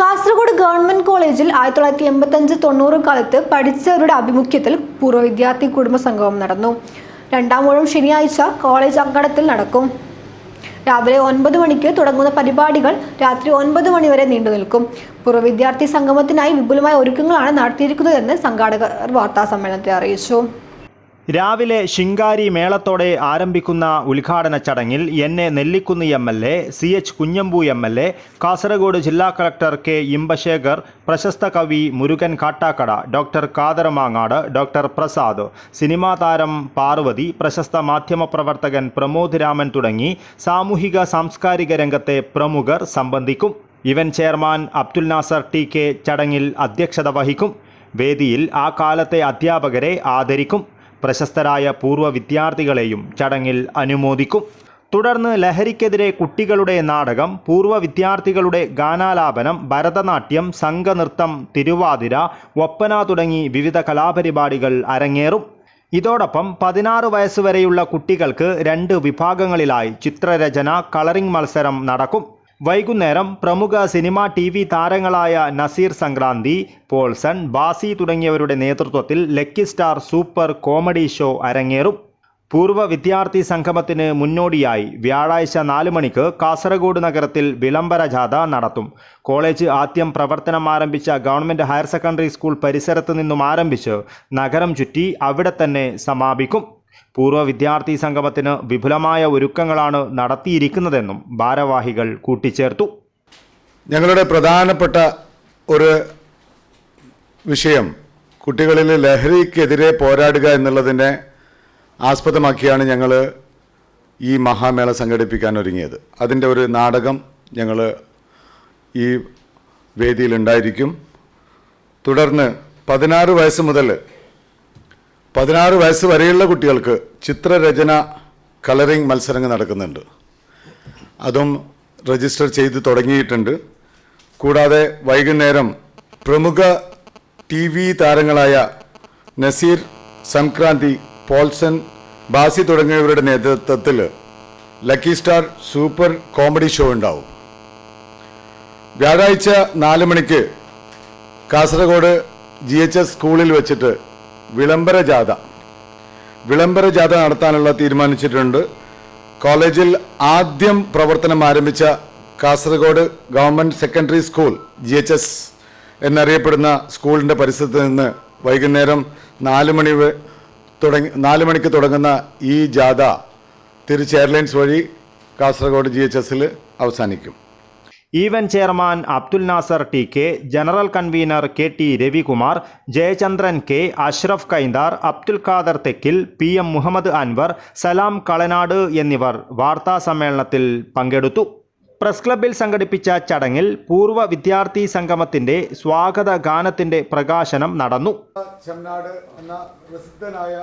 Kasaragod government കോളേജിൽ ആയിരത്തി തൊള്ളായിരത്തി എൺപത്തഞ്ച് തൊണ്ണൂറ് കാലത്ത് പഠിച്ചവരുടെ ആഭിമുഖ്യത്തിൽ പൂർവ വിദ്യാർത്ഥി കുടുംബ സംഗമം നടന്നു. രണ്ടാം ഊഴം ശനിയാഴ്ച കോളേജ് അങ്കണത്തിൽ നടക്കും. രാവിലെ ഒൻപത് മണിക്ക് തുടങ്ങുന്ന പരിപാടികൾ രാത്രി ഒൻപത് മണി വരെ നീണ്ടു നിൽക്കും. പൂർവ വിദ്യാർത്ഥി സംഗമത്തിനായി വിപുലമായ ഒരുക്കങ്ങളാണ് നടത്തിയിരിക്കുന്നതെന്ന് സംഘാടകർ വാർത്താ സമ്മേളനത്തിൽ അറിയിച്ചു. രാവിലെ ശിങ്കാരി മേളത്തോടെ ആരംഭിക്കുന്ന ഉദ്ഘാടന ചടങ്ങിൽ N A Nellikunnu M L A C H Kunhambu M L A Kasaragod ജില്ലാ കളക്ടർ കെ ഇമ്പശേഖർ പ്രശസ്ത കവി Murukan Kattakkada doctor Kathramangad doctor Prasad cinema താരം പാർവതി പ്രശസ്ത മാധ്യമപ്രവർത്തകൻ പ്രമോദ് രാമൻ തുടങ്ങി സാമൂഹിക സാംസ്കാരിക രംഗത്തെ പ്രമുഖർ സംബന്ധിക്കും. Event chairman Abdul Nasar T K ചടങ്ങിൽ അധ്യക്ഷത വഹിക്കും. വേദിയിൽ ആ കാലത്തെ അധ്യാപകരെ ആദരിക്കും. പ്രശസ്തരായ പൂർവ വിദ്യാർത്ഥികളെയും ചടങ്ങിൽ അനുമോദിക്കും. തുടർന്ന് ലഹരിക്കെതിരെ കുട്ടികളുടെ നാടകം പൂർവ വിദ്യാർത്ഥികളുടെ ഗാനാലാപനം ഭരതനാട്യം സംഘനൃത്തം തിരുവാതിര ഒപ്പന തുടങ്ങി വിവിധ കലാപരിപാടികൾ അരങ്ങേറും. ഇതോടൊപ്പം പതിനാറ് വയസ്സുവരെയുള്ള കുട്ടികൾക്ക് രണ്ട് വിഭാഗങ്ങളിലായി ചിത്രരചന കളറിംഗ് മത്സരം നടക്കും. വൈകുന്നേരം പ്രമുഖ സിനിമാ ടി വി താരങ്ങളായ നസീർ സംക്രാന്തി പോൾസൺ ബാസി തുടങ്ങിയവരുടെ നേതൃത്വത്തിൽ lucky star super comedy show അരങ്ങേറും. പൂർവ വിദ്യാർത്ഥി സംഗമത്തിന് മുന്നോടിയായി വ്യാഴാഴ്ച നാല് മണിക്ക് കാസർഗോഡ് നഗരത്തിൽ വിളംബര ജാഥ നടത്തും. കോളേജ് ആദ്യം പ്രവർത്തനം ആരംഭിച്ച ഗവൺമെന്റ് ഹയർ സെക്കൻഡറി സ്കൂൾ പരിസരത്ത് നിന്നും ആരംഭിച്ച് നഗരം ചുറ്റി അവിടെ തന്നെ സമാപിക്കും. പൂർവ വിദ്യാർത്ഥി സംഗമത്തിന് വിപുലമായ ഒരുക്കങ്ങളാണ് നടത്തിയിരിക്കുന്നതെന്നും ഭാരവാഹികൾ കൂട്ടിച്ചേർത്തു. ഞങ്ങളുടെ പ്രധാനപ്പെട്ട ഒരു വിഷയം കുട്ടികളിൽ ലഹരിക്കെതിരെ പോരാടുക എന്നുള്ളതിനെ ആസ്പദമാക്കിയാണ് ഞങ്ങൾ ഈ മഹാമേള സംഘടിപ്പിക്കാൻ ഒരുങ്ങിയത്. അതിന്റെ ഒരു നാടകം ഞങ്ങൾ ഈ വേദിയിലുണ്ടായിരിക്കും തുടർന്ന് പതിനാറ് വയസ്സ് മുതൽ പതിനാറ് വയസ്സ് വരെയുള്ള കുട്ടികൾക്ക് ചിത്രരചന കളറിംഗ് മത്സരങ്ങൾ നടക്കുന്നുണ്ട്. അതും രജിസ്റ്റർ ചെയ്ത് തുടങ്ങിയിട്ടുണ്ട്. കൂടാതെ വൈകുന്നേരം പ്രമുഖ ടി വി താരങ്ങളായ നസീർ സംക്രാന്തി പോൾസൺ ബാസി തുടങ്ങിയവരുടെ നേതൃത്വത്തിൽ lucky star super comedy show ഉണ്ടാവും. വ്യാഴാഴ്ച നാല് മണിക്ക് കാസർഗോഡ് ജി എച്ച് എസ് സ്കൂളിൽ വെച്ചിട്ട് വിളംബര ജാഥ വിളംബര ജാഥ നടത്താനുള്ള തീരുമാനിച്ചിട്ടുണ്ട്. കോളേജിൽ ആദ്യം പ്രവർത്തനം ആരംഭിച്ച Kasaragod government secondary school G H S എന്നറിയപ്പെടുന്ന സ്കൂളിന്റെ പരിസരത്ത് നിന്ന് വൈകുന്നേരം നാല് മണി തുടങ്ങി നാല് മണിക്ക് തുടങ്ങുന്ന ഈ ജാഥ തിരിച്ച് എയർലൈൻസ് വഴി കാസർഗോഡ് ജി എച്ച് എസിൽ അവസാനിക്കും. Event chairman Abdul Nasar T K general convener K T Ravikumar Jayachandran K Ashraf Kaindar Abdul Khader Thekkil P M Muhammad Anwar Salam Kalanad എന്നിവർ വാർത്താ സമ്മേളനത്തിൽ പങ്കെടുത്തു. പ്രസ് ക്ലബിൽ സംഘടിപ്പിച്ച ചടങ്ങിൽ പൂർവ വിദ്യാർത്ഥി സംഗമത്തിന്റെ സ്വാഗത ഗാനത്തിന്റെ പ്രകാശനം നടന്നു. ചെമ്മനാട് എന്ന പ്രസിദ്ധനായ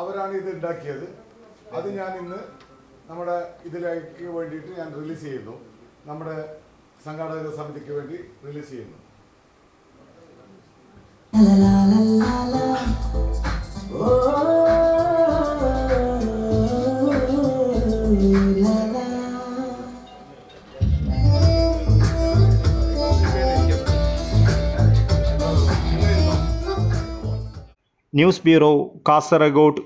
അവരാണ് ഇത് ഉണ്ടാക്കിയത്. അത് ഞാൻ ഇന്ന് നമ്മുടെ ഇതിലേക്ക് വേണ്ടിയിട്ട് ഞാൻ റിലീസ് ചെയ്യുന്നു. നമ്മുടെ സംഘാടക സമിതിക്ക് വേണ്ടി റിലീസ് ചെയ്യുന്നു. News bureau Kasaragod.